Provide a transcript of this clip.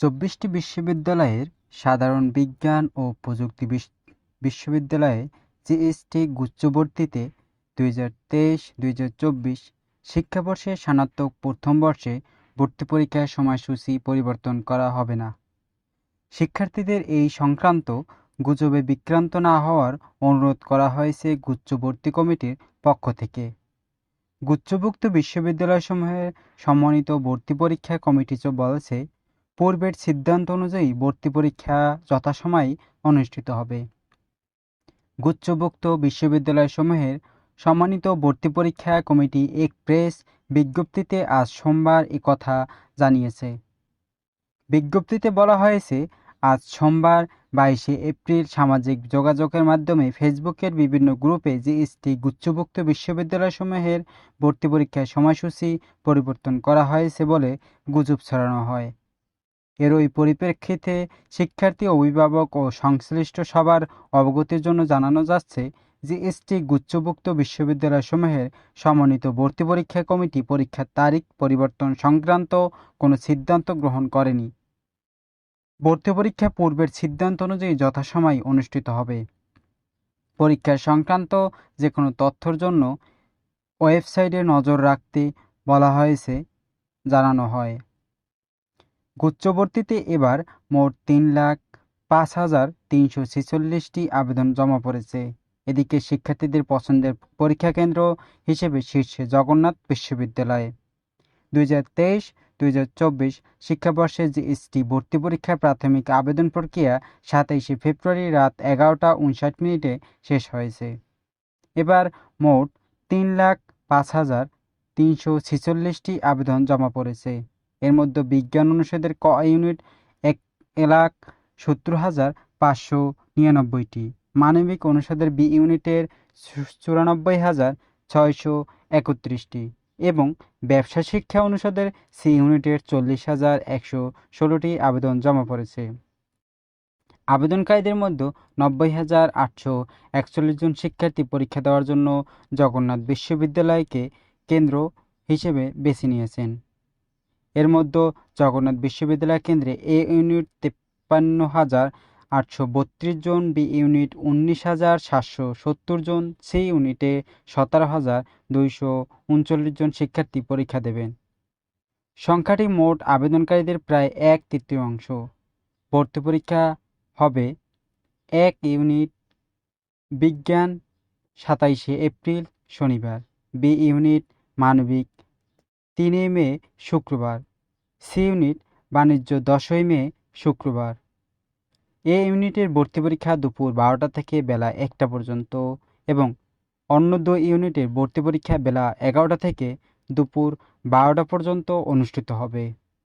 চব্বিশটি বিশ্ববিদ্যালয়ের সাধারণ বিজ্ঞান ও প্রযুক্তি বিশ্ববিদ্যালয়ে জিএসটি গুচ্ছভর্তিতে দুই হাজার তেইশ, দুই হাজার চব্বিশ শিক্ষাবর্ষে স্নাতক প্রথম বর্ষে ভর্তি পরীক্ষার সময়সূচি পরিবর্তন করা হবে না। শিক্ষার্থীদের এই সংক্রান্ত গুজবে বিক্রান্ত না হওয়ার অনুরোধ করা হয়েছে গুচ্ছভর্তি কমিটির পক্ষ থেকে। গুচ্ছভুক্ত বিশ্ববিদ্যালয়সমূহের সমন্বিত ভর্তি পরীক্ষা কমিটি বলেছে পূর্বের সিদ্ধান্ত অনুযায়ী ভর্তি পরীক্ষা যথাসময়ে অনুষ্ঠিত হবে। গুচ্ছভুক্ত বিশ্ববিদ্যালয়সমূহের সম্মানিত ভর্তি পরীক্ষা কমিটি এক প্রেস বিজ্ঞপ্তিতে আজ সোমবার কথা জানিয়েছে। বিজ্ঞপ্তিতে বলা হয়েছে, আজ সোমবার বাইশে এপ্রিল সামাজিক যোগাযোগের মাধ্যমে ফেসবুকের বিভিন্ন গ্রুপে জিএসটি গুচ্ছভুক্ত বিশ্ববিদ্যালয়সমূহের ভর্তি পরীক্ষার সময়সূচি পরিবর্তন করা হয়েছে বলে গুজব ছড়ানো হয়। এর ওই পরিপ্রেক্ষিতে শিক্ষার্থী, অভিভাবক ও সংশ্লিষ্ট সবার অবগতির জন্য জানানো যাচ্ছে জিএসটি গুচ্ছভুক্ত বিশ্ববিদ্যালয়সমূহের সমন্বিত ভর্তি পরীক্ষা কমিটি পরীক্ষার তারিখ, পরিবর্তন সংক্রান্ত কোনো সিদ্ধান্ত গ্রহণ করেনি। ভর্তি পরীক্ষা পূর্বের সিদ্ধান্ত অনুযায়ী যথাসময় অনুষ্ঠিত হবে। পরীক্ষা সংক্রান্ত যে কোনো তথ্যর জন্য ওয়েবসাইটে নজর রাখতে বলা হয়েছে, জানানো হয়। গুচ্ছবর্তীতে এবার মোট তিন লাখ পাঁচ হাজার তিনশো ছেচল্লিশটি আবেদন জমা পড়েছে। এদিকে শিক্ষার্থীদের পছন্দের পরীক্ষা কেন্দ্র হিসেবে শীর্ষে জগন্নাথ বিশ্ববিদ্যালয়। দুই হাজার তেইশ, দুই হাজার চব্বিশ শিক্ষাবর্ষে জিএসটি ভর্তি পরীক্ষার প্রাথমিক আবেদন প্রক্রিয়া সাতাইশে ফেব্রুয়ারি রাত এগারোটা উনষাট মিনিটে শেষ হয়েছে। এবার মোট তিন লাখ পাঁচ হাজার তিনশো ছেচল্লিশটি আবেদন জমা পড়েছে। এর মধ্যে বিজ্ঞান অনুষদের ক ইউনিট এক লাখ সত্তর হাজার পাঁচশো নিরানব্বইটি। মানবিক অনুষদের বি ইউনিটের চুরানব্বই হাজার ছয়শো একত্রিশটি এবং ব্যবসা শিক্ষা অনুষদের সি ইউনিটের চল্লিশ হাজার একশো ষোলোটি আবেদন জমা পড়েছে। আবেদনকারীদের মধ্যে নব্বই হাজার আটশো একচল্লিশ জন শিক্ষার্থী পরীক্ষা দেওয়ার জন্য জগন্নাথ বিশ্ববিদ্যালয়কে কেন্দ্র হিসেবে বেছে নিয়েছেন। এর মধ্যে জগন্নাথ বিশ্ববিদ্যালয় কেন্দ্রে এ ইউনিট তেপ্পান্ন হাজার আটশো বত্রিশ জন, বি ইউনিট উনিশ হাজার সাতশো সত্তর জন, সি ইউনিটে সতেরো হাজার দুইশো উনচল্লিশ জন শিক্ষার্থী পরীক্ষা দেবেন। সংখ্যাটি মোট আবেদনকারীদের প্রায় এক তৃতীয়াংশ ভর্তি পরীক্ষা হবে এক ইউনিট বিজ্ঞান সাতাইশে এপ্রিল শনিবার, বি ইউনিট মানবিক তিনে মে, শুক্রবার। সি ইউনিট, বাণিজ্য দশই মে, শুক্রবার। এ ইউনিটের ভর্তি পরীক্ষা দুপুর বারোটা থেকে বেলা একটা পর্যন্ত এবং অন্য দুই ইউনিটের ভর্তি পরীক্ষা বেলা এগারোটা থেকে দুপুর বারোটা পর্যন্ত অনুষ্ঠিত হবে।